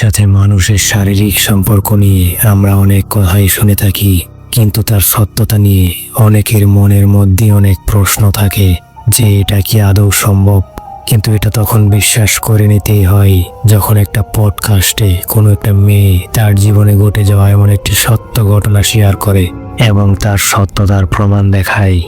সাথে মানুষের শারীরিক সম্পর্ক নিয়ে আমরা অনেক কথাই শুনে থাকি, কিন্তু তার সত্যতা নিয়ে অনেকের মনের মধ্যে অনেক প্রশ্ন থাকে যে এটা কি আদৌ সম্ভব? কিন্তু এটা তখন বিশ্বাস করে নিতেই হয়, যখন একটা পডকাস্টে কোনো একটা মেয়ে তার জীবনে ঘটে যাওয়া এমন একটি সত্য ঘটনা শেয়ার করে এবং তার সত্যতার প্রমাণ দেখায়।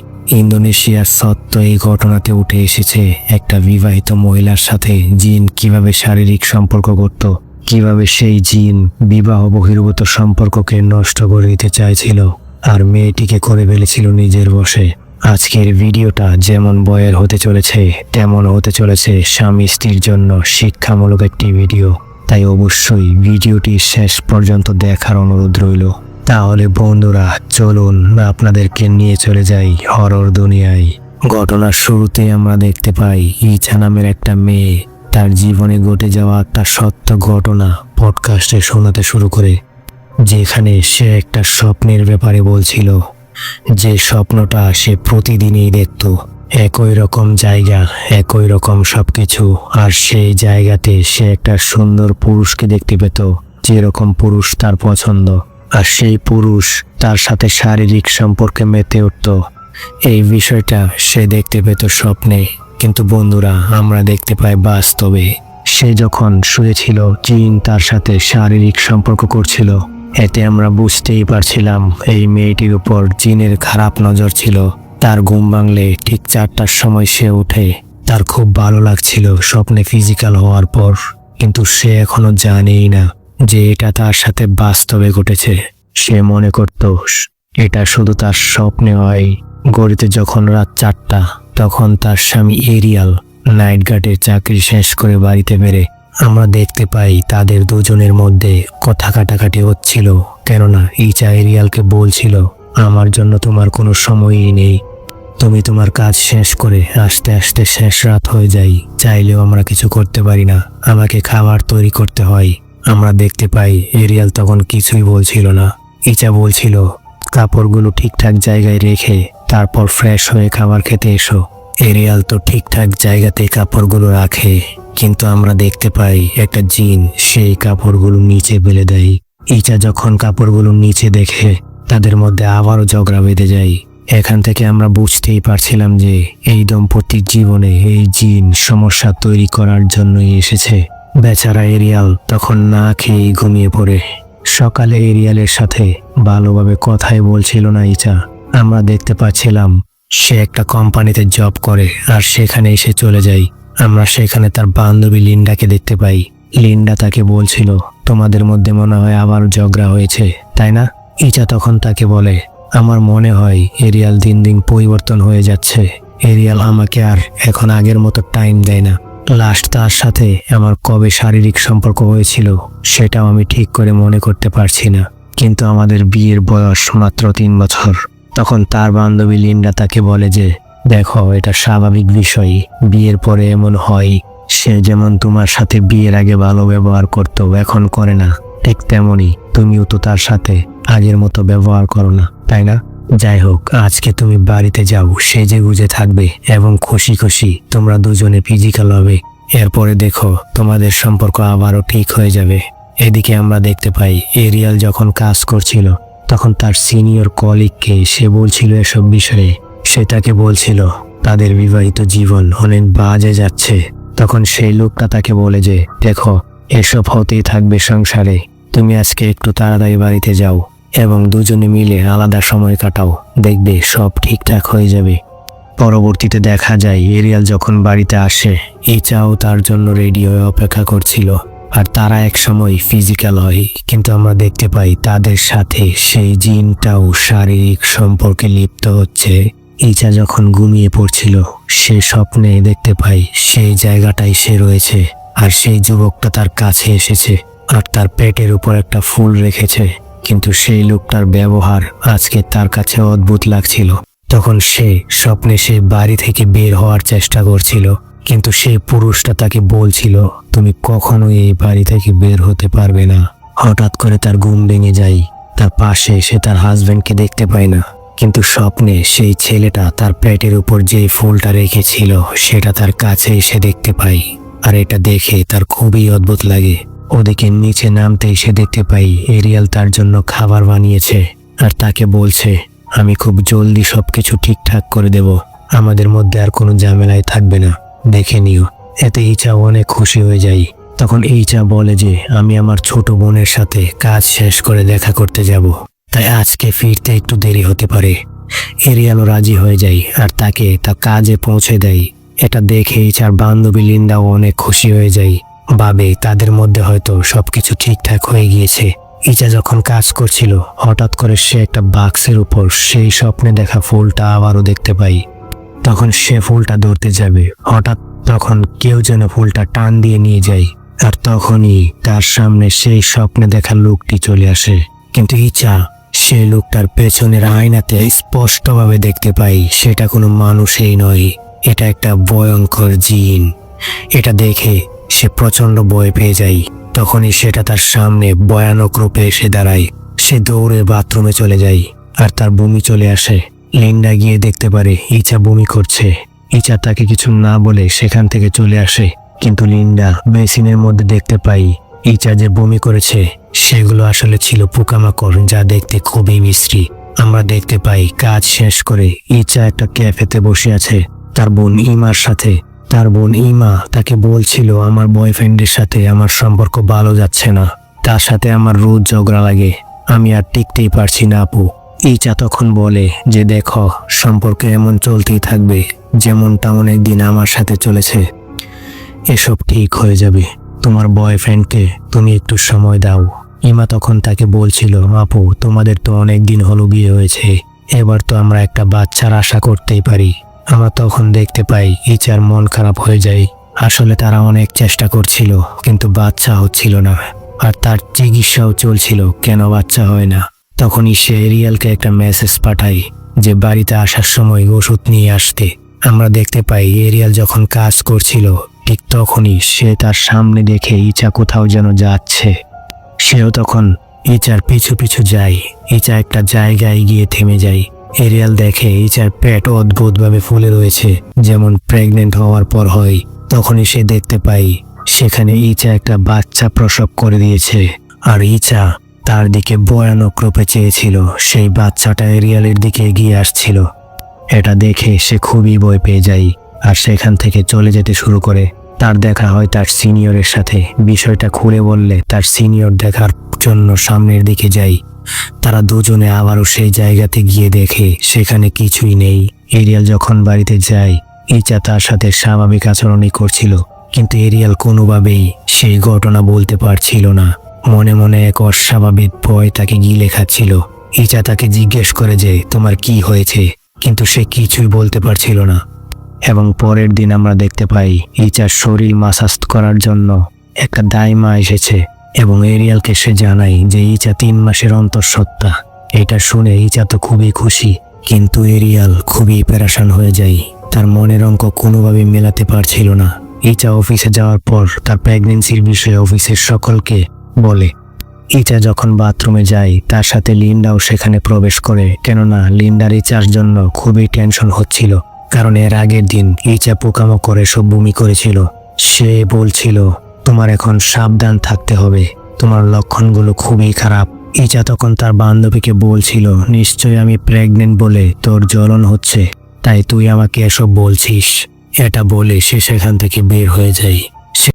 ইন্দোনেশিয়ার সত্য এই ঘটনাতে উঠে এসেছে, একটা বিবাহিত মহিলার সাথে জিন কীভাবে শারীরিক সম্পর্ক করত কীভাবে সেই জিন বিবাহ বহির্ভূত সম্পর্ককে নষ্ট করে দিতে চাইছিল আর মেয়েটিকে করে ফেলেছিল নিজের বসে। আজকের ভিডিওটা যেমন বয়ের হতে চলেছে, তেমন হতে চলেছে স্বামী স্ত্রীর জন্য শিক্ষামূলক একটি ভিডিও। তাই অবশ্যই ভিডিওটি শেষ পর্যন্ত দেখার অনুরোধ রইল। তাহলে বন্ধুরা, চলুন আপনাদেরকে নিয়ে চলে যাই হরর দুনিয়ায়। ঘটনার শুরুতে আমরা দেখতে পাই ইছা নামের একটা মেয়ে তার জীবনে ঘটে যাওয়া একটা সত্য ঘটনা পডকাস্টে শোনাতে শুরু করে, যেখানে সে একটা স্বপ্নের ব্যাপারে বলছিল। যে স্বপ্নটা সে প্রতিদিনই দেখত। একই রকম জায়গা, একই রকম সবকিছু, আর সেই জায়গাতে সে একটা সুন্দর পুরুষকে দেখতে পেত, যেরকম পুরুষ তার পছন্দ। আর সেই পুরুষ তার সাথে শারীরিক সম্পর্কে মেতে উঠত। এই বিষয়টা সে দেখতে পেত স্বপ্নে। কিন্তু বন্ধুরা, আমরা দেখতে পাই বাস্তবে সে যখন শুয়েছিল, জিন তার সাথে শারীরিক সম্পর্ক করছিল। এতে আমরা বুঝতেই পারছিলাম এই মেয়েটির উপর জিনের খারাপ নজর ছিল। তার ঘুম ভাঙলে ঠিক চারটার সময় সে উঠে। তার খুব ভালো লাগছিল স্বপ্নে ফিজিক্যাল হওয়ার পর, কিন্তু সে এখনও জানেই না যে এটা তার সাথে বাস্তবে ঘটেছে। সে মনে করত, এটা শুধু তার স্বপ্নে হয়। গড়িতে যখন রাত চারটা তখন তার স্বামী এরিয়াল নাইট গার্ডের চাকরি শেষ করে বাড়িতে বেরে আমরা দেখতে পাই তাদের দুজনের মধ্যে কথা কাটাকাটি হচ্ছিল, কেননা ইচা এরিয়ালকে বলছিল, আমার জন্য তোমার কোনো সময়ই নেই। তুমি তোমার কাজ শেষ করে আস্তে আস্তে শেষ রাত হয়ে যাই চাইলেও আমরা কিছু করতে পারি না। আমাকে খাবার তৈরি করতে হয়। আমরা দেখতে পাই এরিয়াল তখন কিছুই বলছিল না। ইচা বলছিল, কাপড়গুলো ঠিকঠাক জায়গায় রেখে তারপর ফ্রেশ হয়ে খাবার খেতে এসো। এরিয়াল তো ঠিকঠাক জায়গাতে কাপড়গুলো রাখে, কিন্তু আমরা দেখতে পাই একটা জিন সেই কাপড়গুলো নিচে ফেলে দেয়। ইচা যখন কাপড়গুলো নিচে দেখে, তাদের মধ্যে আবারও ঝগড়া বেঁধে যায়। এখান থেকে আমরা বুঝতেই পারছিলাম যে এই দম্পতির জীবনে এই জিন সমস্যা তৈরি করার জন্যই এসেছে। বেচারা এরিয়াল তখন না খেয়েই ঘুমিয়ে পড়ে। সকালে এরিয়ালের সাথে ভালোভাবে কথাই বলছিল না ইচা। আমরা দেখতে পাচ্ছিলাম, সে একটা কোম্পানিতে জব করে আর সেখানে এসে চলে যায়। আমরা সেখানে তার বান্ধবী লিন্ডাকে দেখতে পাই। লিন্ডা তাকে বলছিল, তোমাদের মধ্যে মনে হয় আবার ঝগড়া হয়েছে, তাই না? ইচা তখন তাকে বলে, আমার মনে হয় এরিয়াল দিন দিন পরিবর্তন হয়ে যাচ্ছে। এরিয়াল আমাকে আর এখন আগের মতো টাইম দেয় না। লাস্ট তার সাথে আমার কবে শারীরিক সম্পর্ক হয়েছিল, সেটাও আমি ঠিক করে মনে করতে পারছি না। কিন্তু আমাদের বিয়ের বয়স মাত্র তিন বছর। তখন তার বান্ধবী লিন্ডা তাকে বলে যে, দেখো, এটা স্বাভাবিক বিষয়। বিয়ের পরে এমন হয়, সে যেমন তোমার সাথে বিয়ের আগে ভালো ব্যবহার করতো, এখন করে না। ঠিক তেমনই তুমিও তো তার সাথে আগের মতো ব্যবহার করো না, তাই না? যাই হোক, আজকে তুমি বাড়িতে যাও, সেজে গুজে থাকবে এবং খুশি খুশি তোমরা দুজনে ফিজিক্যাল হবে। এরপরে দেখো, তোমাদের সম্পর্ক আবারও ঠিক হয়ে যাবে। এদিকে আমরা দেখতে পাই, এরিয়াল যখন কাজ করছিল তখন তার সিনিয়র কলিগকে সে বলছিল এসব বিষয়ে। সে তাকে বলছিল, তাদের বিবাহিত জীবন অনেক বাজে যাচ্ছে। তখন সেই লোকটা তাকে বলে যে, দেখো, এসব হতেই থাকবে সংসারে। তুমি আজকে একটু তাড়াতাড়ি বাড়িতে যাও এবং দুজনে মিলে আলাদা সময় কাটাও। দেখবে সব ঠিকঠাক হয়ে যাবে। পরবর্তীতে দেখা যায়, এরিয়াল যখন বাড়িতে আসে ইচাও তার জন্য রেডি হয়ে অপেক্ষা করছিল। আর তারা এক সময় ফিজিক্যাল হয়, কিন্তু আমরা দেখতে পাই তাদের সাথে সেই জিনটাও শারীরিক সম্পর্কে লিপ্ত হচ্ছে। ইচা যখন ঘুমিয়ে পড়ছিল, সে স্বপ্নে দেখতে পাই সেই জায়গাটাই সে রয়েছে, আর সেই যুবকটা তার কাছে এসেছে, আর তার পেটের উপর একটা ফুল রেখেছে। কিন্তু সেই লোকটার ব্যবহার আজকে তার কাছে অদ্ভুত লাগছিল। তখন সে স্বপ্নে সে বাড়ি থেকে বের হওয়ার চেষ্টা করছিল কিন্তু সেই পুরুষটা তাকে বলছিল, তুমি কখনোই এই বাড়ি থেকে বের হতে পারবে না। হঠাৎ করে তার ঘুম ভেঙে যায়। তার পাশে সে তার হাজবেন্ডকে দেখতে পায় না। কিন্তু স্বপ্নে সেই ছেলেটা তার পেটের উপর যে ফুলটা রেখেছিল, সেটা তার কাছে এসে দেখতে পাই আর এটা দেখে তার খুবই অদ্ভুত লাগে। ওদিকে নিচে নামতে এসে দেখতে পাই, এরিয়াল তার জন্য খাবার বানিয়েছে। আর তাকে বলছে, আমি খুব জলদি সবকিছু ঠিকঠাক করে দেব। আমাদের মধ্যে আর কোনো ঝামেলাই থাকবে না। দেখে নিও, এতে ইচা অনেক খুশি হয়ে যাই। তখন ইচা বলে যে, আমি আমার ছোট বোনের সাথে কাজ শেষ করে দেখা করতে যাব। তাই আজকে ফিরতে একটু দেরি হতে পারে। এরিয়ালও রাজি হয়ে যায় আর তাকে তা কাজে পৌঁছে দেয় এটা দেখে ইচার বান্ধবী লিন্দাও অনেক খুশি হয়ে যায় ভাবে তাদের মধ্যে হয়তো সবকিছু ঠিকঠাক হয়ে গিয়েছে। ইচা যখন কাজ করছিল, হঠাৎ করে সে একটা বাক্সের উপর সেই স্বপ্নে দেখা ফুলটা আবারও দেখতে পাই। তখন সে ফুলটা ধরতে যাবে। হঠাৎ তখন কেউ যেন ফুলটা টান দিয়ে নিয়ে যায়। আর তখনই তার সামনে সেই স্বপ্নে দেখা লোকটি চলে আসে। কিন্তু ইচা সেই লোকটার পেছনের আয়নাতে স্পষ্টভাবে দেখতে পাই, সেটা কোনো মানুষই নয়। এটা একটা ভয়ঙ্কর জিন। এটা দেখে সে প্রচণ্ড ভয় পেয়ে যায়। তখনই সেটা তার সামনে ভয়ানক রূপে এসে দাঁড়ায়। সে দৌড়ে বাথরুমে চলে যায়, আর তার বমি চলে আসে। লিন্ডা গিয়ে দেখতে পারে ইচা বমি করছে। ইচা তাকে কিছু না বলে সেখান থেকে চলে আসে। কিন্তু লিন্ডা বেসিনের মধ্যে দেখতে পাই, ইচা যে বমি করেছে, সেগুলো আসলে ছিল পোকামাকড় যা দেখতে খুবই বিশ্রী আমরা দেখতে পাই, কাজ শেষ করে ইচা একটা ক্যাফেতে বসে আছে। তার বোন ইমার সাথে। তার বোন ইমা তাকে বলছিল, আমার বয়ফ্রেন্ডের সাথে আমার সম্পর্ক ভালো যাচ্ছে না। তার সাথে আমার রোজ ঝগড়া লাগে। আমি আর টিকতেই পারছি না, আপু। ইচা তখন বলে যে, দেখো, সম্পর্ক এমন চলতেই থাকবে যেমন যেমনটা অনেকদিন আমার সাথে চলেছে। এসব ঠিক হয়ে যাবে। তোমার বয়ফ্রেন্ডকে তুমি একটু সময় দাও। ইমা তখন তাকে বলছিল, আপু, তোমাদের তো অনেক দিন হলো বিয়ে হয়েছে, এবার তো আমরা একটা বাচ্চার আশা করতেই পারি। আমরা তখন দেখতে পাই ইচার মন খারাপ হয়ে যায়। আসলে তারা অনেক চেষ্টা করছিল, কিন্তু বাচ্চা হচ্ছিল না, আর তার চিকিৎসাও চলছিল, কেন বাচ্চা হয় না। তখনই সে এরিয়ালকে একটা মেসেজ পাঠায় যে বাড়িতে আসার সময় ওষুধ নিয়ে আসতে। আমরা দেখতে পাই এরিয়াল যখন কাজ করছিল, ঠিক তখনই সে তার সামনে দেখে ইচা কোথাও যেন যাচ্ছে। সেও তখন ইচার পিছু পিছু যায়, ইচা একটা জায়গায় গিয়ে থেমে যায়। এরিয়াল দেখে ইচার পেট অদ্ভুতভাবে ফুলে রয়েছে, যেমন প্রেগনেন্ট হওয়ার পর হয়। তখনই সে দেখতে পাই, সেখানে ইচা একটা বাচ্চা প্রসব করে দিয়েছে। আর ইচা তার দিকে ভয়ানক রূপে চেয়েছিল। সেই বাচ্চাটা এরিয়ালের দিকে এগিয়ে আসছিল। এটা দেখে সে খুবই ভয় পেয়ে যায় আর সেখান থেকে চলে যেতে শুরু করে। তার দেখা হয় তার সিনিয়রের সাথে। বিষয়টা খুলে বললে তার সিনিয়র দেখার জন্য সামনের দিকে যাই তারা দুজনে আবারও সেই জায়গাতে গিয়ে দেখে সেখানে কিছুই নেই। এরিয়াল যখন বাড়িতে যায় ইচা তার সাথে স্বাভাবিক আচরণই করছিল। কিন্তু এরিয়াল কোনোভাবেই সেই ঘটনা বলতে পারছিল না। মনে মনে এক অস্বাভাবিক ভয় তাকে গিলে খাচ্ছিল ইচা তাকে জিজ্ঞেস করে যে, তোমার কি হয়েছে? কিন্তু সে কিছুই বলতে পারছিল না। এবং পরের দিন আমরা দেখতে পাই ইচার শরীর মাসাজ করার জন্য একটা দাইমা এসেছে। এবং এরিয়ালকে সে জানাই যে ইচা তিন মাসের অন্তঃসত্ত্বা। এটা শুনে ইচা তো খুবই খুশি। কিন্তু এরিয়াল খুবই প্যারাশান হয়ে যায়। তার মনের অঙ্ক কোনোভাবে মেলাতে পারছিল না। ইচা অফিসে যাওয়ার পর তার প্রেগনেন্সির বিষয়ে অফিসের সকলকে বলে ইচা যখন বাথরুমে যায় তার সাথে লিন্ডাও সেখানে প্রবেশ করে, কেননা লিন্ডার ইচার জন্য খুবই টেনশন হচ্ছিল, কারণ এর আগের দিন ইচা পোকামো করে সব বমি করেছিল। সে বলছিল, তোমার এখন সাবধান থাকতে হবে, তোমার লক্ষণগুলো খুবই খারাপ। ইচা তখন তার বান্ধবীকে বলছিল নিশ্চয় আমি প্রেগনেন্ট বলে তোর জ্বলন হচ্ছে, তাই তুই আমাকে এসব বলছিস। এটা বলে সে সেখান থেকে বের হয়ে যায়।